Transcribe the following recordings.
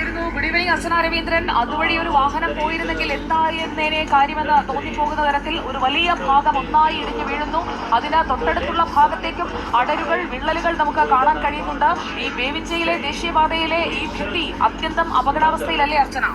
Evening അർച്ചന രവീന്ദ്രൻ അതുവഴി ഒരു വാഹനം പോയിരുന്നെങ്കിൽ എന്തായിരുന്നേനെ കാര്യമെന്ന് തോന്നിപ്പോകുന്ന തരത്തിൽ ഒരു വലിയ ഭാഗം ഒന്നായി ഇടിഞ്ഞു വീഴുന്നു. അതിന് തൊട്ടടുത്തുള്ള ഭാഗത്തേക്കും അടരുകൾ വിള്ളലുകൾ നമുക്ക് കാണാൻ കഴിയുന്നുണ്ട്. ഈ വേവിച്ചയിലെ ദേശീയപാതയിലെ ഈ ഭിത്തി അത്യന്തം അപകടാവസ്ഥയിലല്ലേ അർച്ചന?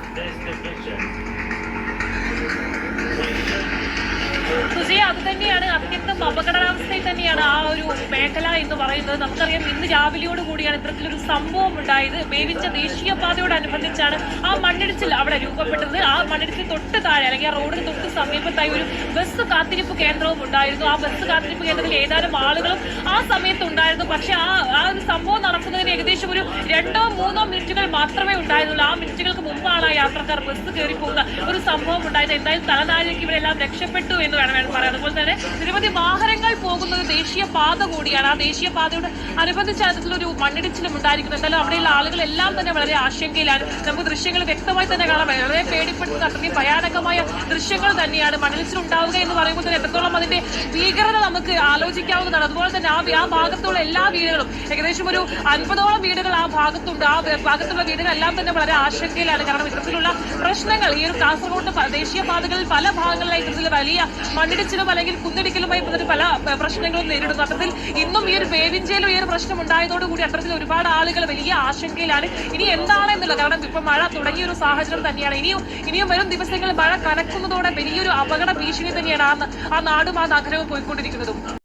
അത് തന്നെയാണ് അത്യന്തം അപകടാവസ്ഥയിൽ തന്നെയാണ് ആ ഒരു മേഖല എന്ന് പറയുന്നത്. നമുക്കറിയാം ഇന്ന് രാവിലെയോട് കൂടിയാണ് ഇത്തരത്തിലൊരു സംഭവം ഉണ്ടായത്. വേവിച്ച ദേശീയപാതയോടനുബന്ധിച്ചാണ് ആ മണ്ണിടിച്ചിൽ അവിടെ രൂപപ്പെട്ടത്. ആ മണ്ണിടിച്ചിൽ തൊട്ട് താഴെ അല്ലെങ്കിൽ ആ റോഡിന് തൊട്ട് സമീപത്തായി ഒരു ബസ് കാത്തിരിപ്പ് കേന്ദ്രവും ഉണ്ടായിരുന്നു. ആ ബസ് കാത്തിരിപ്പ് കേന്ദ്രത്തിൽ ഏതാനും ആളുകളും ആ സമയത്ത് ഉണ്ടായിരുന്നു. പക്ഷെ ആ ആ ഒരു സംഭവം നടക്കുന്നതിന് ഏകദേശം ഒരു രണ്ടോ മൂന്നോ മിനിറ്റുകൾ മാത്രമേ ഉണ്ടായിരുന്നുള്ളൂ. ആ മിനിറ്റുകൾക്ക് മുമ്പാണ് ആ യാത്രക്കാർ ബസ് കയറി പോകുന്ന ഒരു സംഭവം ഉണ്ടായത്. എന്തായാലും തലനാരിലേക്ക് ഇവരെല്ലാം രക്ഷപ്പെട്ടു എന്ന് വേണം വേണം പറയാം അതുപോലെ തന്നെ നിരവധി വാഹനങ്ങൾ പോകുന്നത് ദേശീയ പാത കൂടിയാണ്. ആ ദേശീയ പാതയോട് അനുബന്ധിച്ച് അതിലൊരു മണ്ണിടിച്ചിലും ഉണ്ടായിരിക്കുന്നു. എന്തായാലും അവിടെയുള്ള ആളുകളെല്ലാം തന്നെ വളരെ ആശങ്കയിലാണ്. നമുക്ക് ദൃശ്യങ്ങൾ വ്യക്തമായി തന്നെ പറ്റും വളരെ പേടിപ്പെടുത്തുന്ന അത്രയും ഭയാനകമായ ദൃശ്യങ്ങൾ തന്നെയാണ്. മണ്ണിടിച്ചിൽ ഉണ്ടാവുക എന്ന് പറയുമ്പോൾ തന്നെ എത്രത്തോളം അതിന്റെ ഭീകരത നമുക്ക് ആലോചിക്കാവുന്നതാണ്. അതുപോലെ തന്നെ ആ ആ ഭാഗത്തുള്ള എല്ലാ വീടുകളും ഏകദേശം ഒരു അൻപതോളം വീടുകൾ ആ ഭാഗത്തുണ്ട്. ആ ഭാഗത്തുള്ള വീടുകളെല്ലാം തന്നെ വളരെ ആശങ്കയിലാണ്. കാരണം ഇത്തരത്തിലുള്ള പ്രശ്നങ്ങൾ. ഈ ഒരു കാസർഗോഡ് ദേശീയ പാതകളിൽ പല ഭാഗങ്ങളിലായി ഇത്തരത്തിൽ വലിയ മണ്ണിടിച്ചിലും അല്ലെങ്കിൽ കുന്നിടിക്കലുമായി ബന്ധപ്പെട്ട് പല പ്രശ്നങ്ങളും നേരിടുന്നു. അത്തരത്തിൽ ഇന്നും ഈ ഒരു വേവിഞ്ചയിലും ഈ ഒരു പ്രശ്നം ഉണ്ടായതോടുകൂടി അത്തരത്തിൽ ഒരുപാട് ആളുകൾ വലിയ ആശങ്കയിലാണ്. ഇനി എന്താണ് എന്നുള്ളത് കാരണം ഇപ്പൊ മഴ തുടങ്ങിയ ഒരു സാഹചര്യം തന്നെയാണ്. ഇനിയും ഇനിയും വരും ദിവസങ്ങളിൽ മഴ കനക്കുന്നതോടെ വലിയൊരു അപകട ഭീഷണി തന്നെയാണ് ആ നാടും ആ നഗരവും പോയിക്കൊണ്ടിരിക്കുന്നതും.